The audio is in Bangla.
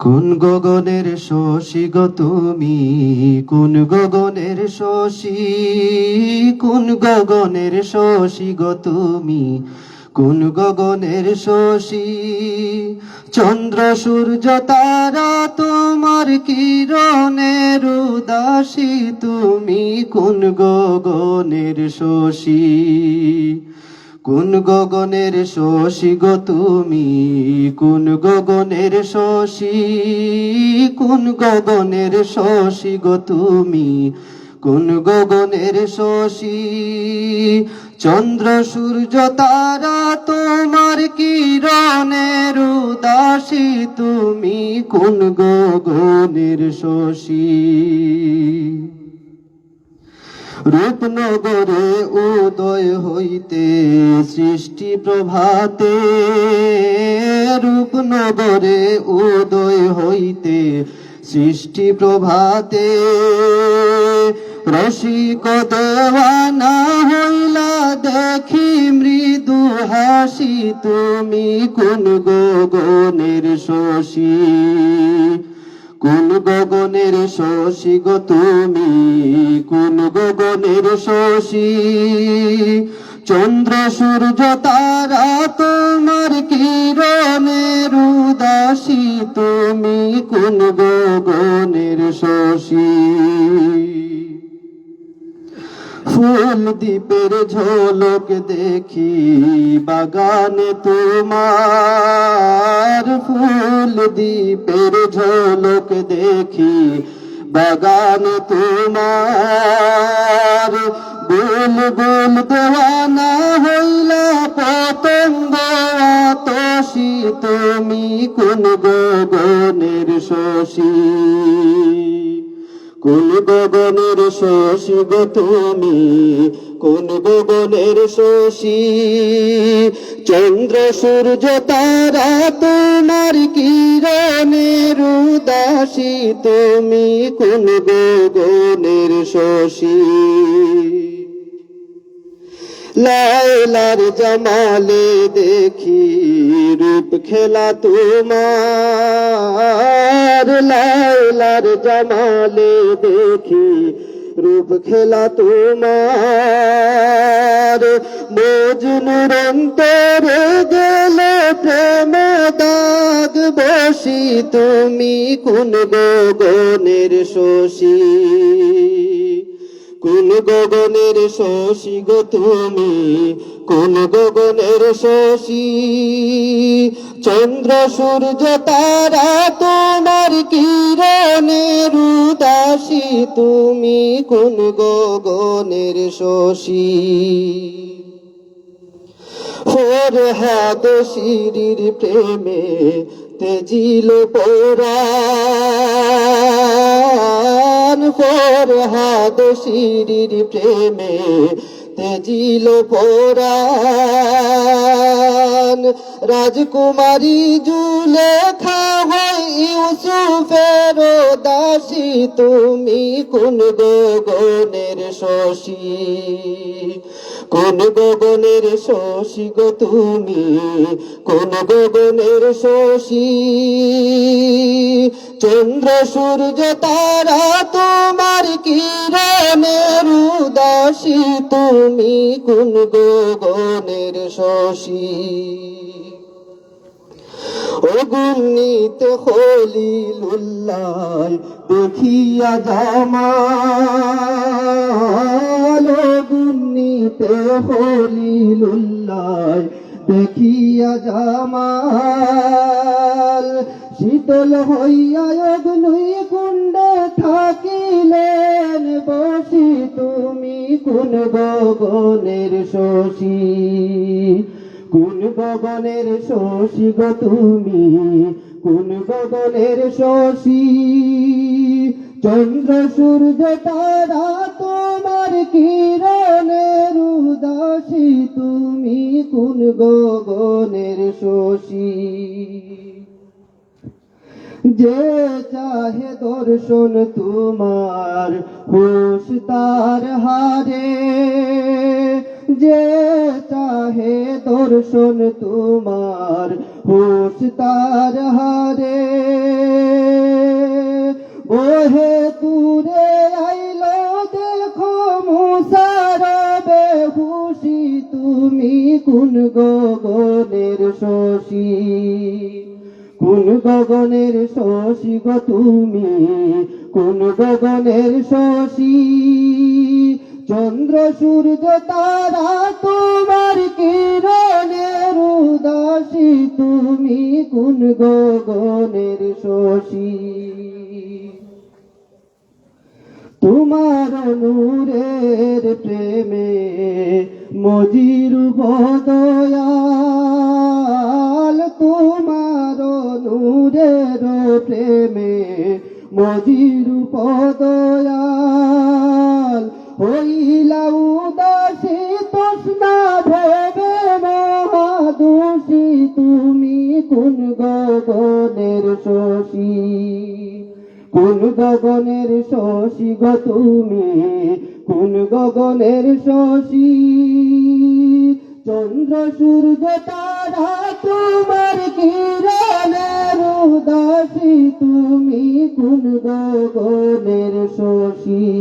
কোন গগনের শশী গো তুমি? কোন গগনের শশী? কোন গগনের শশী গো তুমি? কোন গগনের শশী? চন্দ্র, সূর্য, তারা তোমার কিরণের উদাসী তুমি? কোন গগনের শশী? কোন গগনের শশী গো তুমি? কোন গগনের শশী? কোন গগনের শশী গো তুমি? কোন গগনের শশী? চন্দ্র, সূর্য, তারা তোমার কিরণের উদাসী তুমি? কোন গগনের শশী? রূপনগরে উদয় হইতে সৃষ্টি প্রভাতে, রূপনগরে উদয় হইতে সৃষ্টি প্রভাতে। রসিক দেওয়ানা হইলা দেখি মৃদু হাসি, তুমি কোন গগনের শশী? কোন গগনের শশী গো তুমি? কোন গগনের শশী? চন্দ্র, সূর্য, তারা তোমার কিরণের উদাসী তুমি কোন গগনের শশী? ফুল দ্বীপের ঝোলক দেখি, বাগানে তোমার ফুল দ্বীপের ঝোলক দেখি, বাগানে তোমার বুল বুল দেওয়ানা হইলা পতঙ্গ আতসী, তুমি কোন গগনের শশী। কোন গগনের শশী গো তুমি? কোন গগনের শশী? চন্দ্র, সূর্য, তারা তোমার কিরণের উদাসী তুমি? কোন গগনের শশী? লাইলার জামালে দেখি রূপ খেলা তোমার লাইলার জামালে দেখি রূপ খেলা তোমার। মজনুর অন্তরে গেলে প্রেম দাগ বসি, তুমি কোন গগনের শশী? কোন গগনের শশী গো তুমি? কোন গগনের শশী? চন্দ্র, সূর্য, তারা তোমার কিরণের উদাসী তুমি কোন গগনের শশী? ওর হাত শিরির প্রেমে তেজিল পোরান ওর হাত শিরির প্রেমে তেজিল পোরান রাজকুমারী জুলেখা হয় ইউসুফের দাসী, তুমি কোন গগনের শশী? কোন গগনের শশী গো তুমি? কোন গগনের শশী? চন্দ্র, সূর্য, তারা তোমার কিরণের উদাসী তুমি কোন গগনের শশী? অগুণিত হলিলুল্লাহ দেখিয়া জামাল অগুণিত হলিলুল্লাহ দেখিয়া জামাল, শীতল হইয়া অগ্নি কুণ্ডে থাকিলেন, বসি তুমি কোন গগনের শশী। কোন গগনের শশী গো তুমি? কোন গগনের শশী? চন্দ্র সূর্য তারা তোমার কিরণের উদাসী তুমি? কোন গগনের শশী? যে চাহে দর্শন তোমার, হুশ তার হারে। যে চাহে দর্শন তোমার হুশ তার হারে। ওহে দূরে আইলো দেখো মুসার বেহুশি, তুমি কোন গগনের শশী? কোন গগনের শশী গো তুমি? কোন গগনের শশী? চন্দ্র, সূর্য, তারা তোমার কিরণের উদাসী, তুমি কোন গগনের শশী? তোমার নূরের প্রেমে মজির বদয়াল, তোমার নূরের প্রেমে মজির পদয়াল কোন গগনের শশী গো তুমি কোন গগনের শশী। চন্দ্র, সূর্য, তারা তোমার কিরণের উদাসী তুমি কোন গগনের শশী।